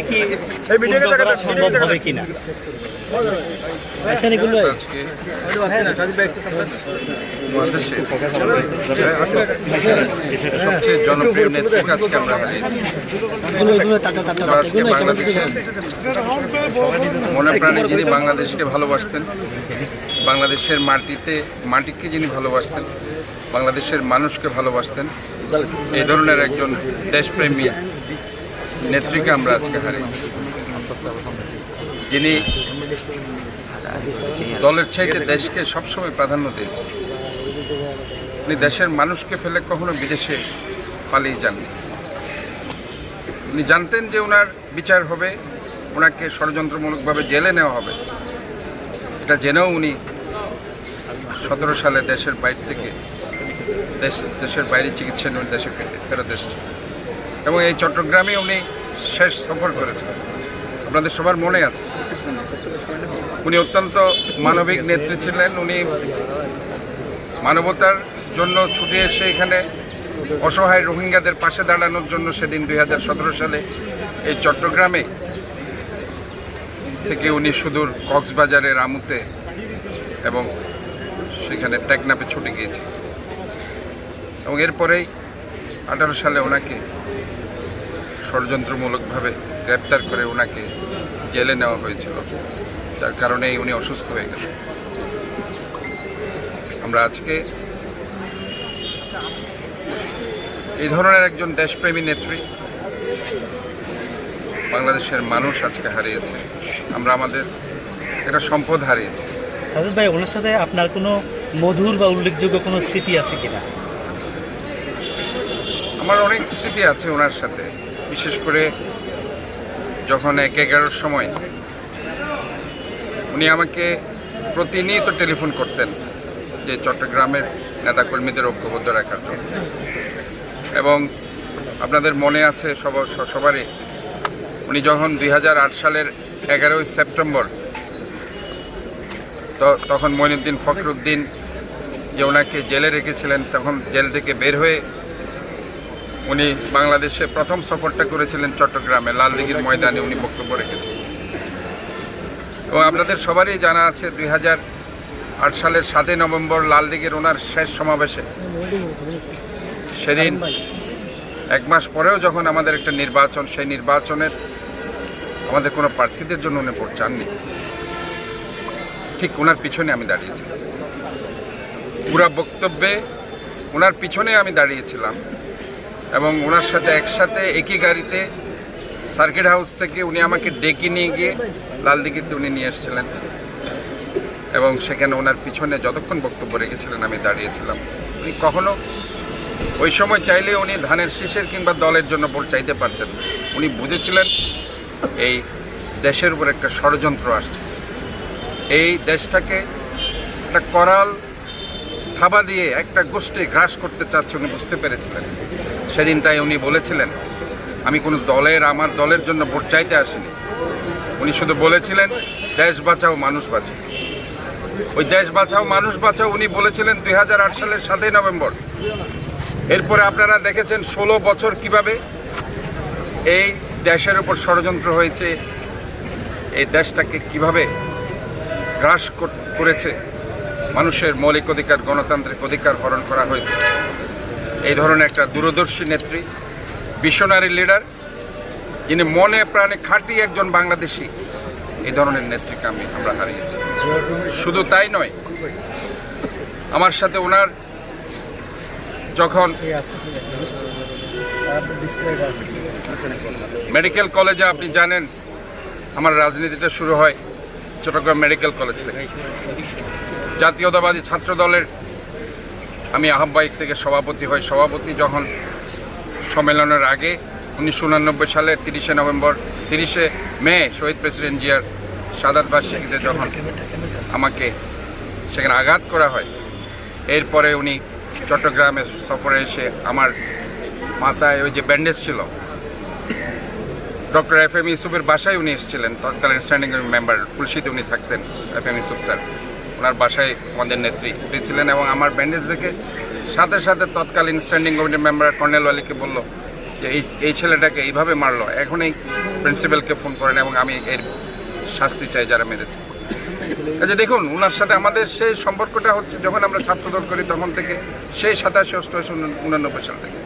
কি? সম্ভব হবে কিনা? সবচেয়ে জনপ্রিয় নেত্রীকে আজকে আমরা আজকে বাংলাদেশে মনে প্রাণে যিনি বাংলাদেশকে ভালোবাসতেন বাংলাদেশের মাটিতে মাটিকে যিনি ভালোবাসতেন বাংলাদেশের মানুষকে ভালোবাসতেন এই ধরনের একজন দেশপ্রেমী নেত্রীকে আমরা আজকে হারিয়েছি যিনি দলের চাইতে দেশকে সবসময় প্রাধান্য দিয়েছে উনি দেশের মানুষকে ফেলে কখনো বিদেশে পালিয়ে যাননি। উনি জানতেন যে ওনার বিচার হবে ওনাকে ষড়যন্ত্রমূলকভাবে জেলে নেওয়া হবে। এটা জেনেও উনি সতেরো সালে দেশের বাইরে থেকে দেশ দেশের বাইরে চিকিৎসা নিয়ে দেশে ফিরে- ফেরত এসেছেন। এবং এই চট্টগ্রামে উনি শেষ সফর করেছেন। আপনাদের সবার মনে আছে? উনি অত্যন্ত মানবিক নেত্রী ছিলেন। উনি মানবতার জন্য ছুটে এসে এখানে অসহায় রোহিঙ্গাদের পাশে দাঁড়ানোর জন্য সেদিন দুই হাজার সতেরো সালে এই চট্টগ্রামে থেকে উনি সুদূর কক্সবাজারের আমুতে এবং সেখানে টেকনাপে ছুটে গিয়েছে এবং এরপরেই আঠারো সালে ওনাকে ষড়যন্ত্রমূলকভাবে গ্রেপ্তার করে ওনাকে জেলে নেওয়া হয়েছিল, যার কারণেই উনি অসুস্থ হয়ে গেছেন। আমরা আজকে এই ধরনের একজন দেশপ্রেমী নেত্রী বাংলাদেশের মানুষ আজকে হারিয়েছে। আমরা আমাদের একটা সম্পদ হারিয়েছি। সাজুদ ভাই, ওনার সাথে আপনার কোনো মধুর বা উল্লেখযোগ্য কোনো স্মৃতি আছে কিনা? আমার অনেক স্মৃতি আছে ওনার সাথে, বিশেষ করে যখন এক এগারোর সময় উনি আমাকে প্রতিনিয়ত টেলিফোন করতেন যে চট্টগ্রামের নেতাকর্মীদের ঐক্যবদ্ধ রাখার জন্য। এবং আপনাদের মনে আছে সব, সবারই, উনি যখন দুই হাজার আট সালের এগারোই সেপ্টেম্বর তখন মঈনুদ্দিন ফখরুদ্দিন যে ওনাকে জেলে রেখেছিলেন, তখন জেল থেকে বের হয়ে উনি বাংলাদেশে প্রথম সফরটা করেছিলেন চট্টগ্রামে লালদিঘির ময়দানে উনি বক্তব্য রেখেছেন। এবং আপনাদের সবারই জানা আছে, দুই আট সালের সাতই নভেম্বর লালদিঘির ওনার শেষ সমাবেশে। সেদিন এক মাস পরেও যখন আমাদের একটা নির্বাচন, সেই নির্বাচনের আমাদের কোনো প্রার্থীদের জন্য উনি ভোট চাননি। ঠিক ওনার পিছনে আমি দাঁড়িয়েছিলাম। পুরা বক্তব্যে ওনার পিছনে আমি দাঁড়িয়েছিলাম। এবং ওনার সাথে একসাথে একই গাড়িতে সার্কিট হাউস থেকে উনি আমাকে ডেকে নিয়ে গিয়ে লালদিঘিতে উনি নিয়ে এসেছিলেন। এবং সেখানে ওনার পিছনে যতক্ষণ বক্তব্য রেখেছিলেন, আমি দাঁড়িয়েছিলাম। উনি কখনো ওই সময় চাইলে উনি ধানের শীষের কিংবা দলের জন্য ভোট চাইতে পারতেন উনি বুঝেছিলেন এই দেশের উপর একটা ষড়যন্ত্র আসছে। এই দেশটাকে একটা করাল থাবা দিয়ে একটা গোষ্ঠী গ্রাস করতে চাচ্ছে উনি বুঝতে পেরেছিলেন? সেদিন তাই উনি বলেছিলেন, আমি কোনো দলের, আমার দলের জন্য ভোট চাইতে আসিনি। উনি শুধু বলেছিলেন, দেশ বাঁচাও, মানুষ বাঁচাও। ওই দেশ বাঁচাও, মানুষ বাঁচাও উনি বলেছিলেন দুই হাজার আট সালের সাতই নভেম্বর। এরপরে আপনারা দেখেছেন ষোলো বছর কীভাবে এই দেশের উপর ষড়যন্ত্র হয়েছে, এই দেশটাকে কীভাবে গ্রাস কর- করেছে। মানুষের মৌলিক অধিকার, গণতান্ত্রিক অধিকার হরণ করা হয়েছে। এই ধরনের একটা দূরদর্শী নেত্রী বিশনারী লিডার যিনি মনে প্রাণে খাঁটি একজন বাংলাদেশি, এই ধরনের নেত্রীকে আমি আমরা হারিয়েছি। শুধু তাই নয়, আমার সাথে ওনার যখন মেডিকেল কলেজে আপনি জানেন, আমার রাজনীতিটা শুরু হয় চট্টগ্রাম মেডিকেল কলেজ থেকে। জাতীয়তাবাদী ছাত্র দলের আমি আহ্বায়ক থেকে সভাপতি হই। সভাপতি যখন সম্মেলনের আগে উনিশশো উনানব্বই সালে তিরিশে নভেম্বর, তিরিশে মে শহীদ প্রেসিডেন্ট জিয়ার সাদাত বার্ষিকীতে যখন আমাকে সেখানে আঘাত করা হয়, এরপরে উনি চট্টগ্রামে সফরে এসে আমার মাথায় ওই যে ব্যান্ডেজ ছিল। ডক্টর এফ এম ইউসুফের বাসায় উনি এসেছিলেন। তৎকালীন স্ট্যান্ডিং মেম্বার খুলশিতে উনি থাকতেন, এফ এম ইউসুফ স্যার। ওনার বাসায় আমাদের নেত্রী। ছিলেন এবং আমার ব্যান্ডেজ দেখে সাথে সাথে তৎকালীন স্ট্যান্ডিং কমিটির মেম্বার কর্নেল আলীকে বলল যে, এই এই ছেলেটাকে এইভাবে মারলো। এখন এই প্রিন্সিপালকে ফোন করেন এবং আমি এর শাস্তি চাই যারা মেরেছে। আচ্ছা দেখুন ওনার সাথে আমাদের সেই সম্পর্কটা হচ্ছে যখন আমরা ছাত্রদল করি তখন থেকে সেই সাতাশি অষ্টআশি উনানব্বই সাল থেকে।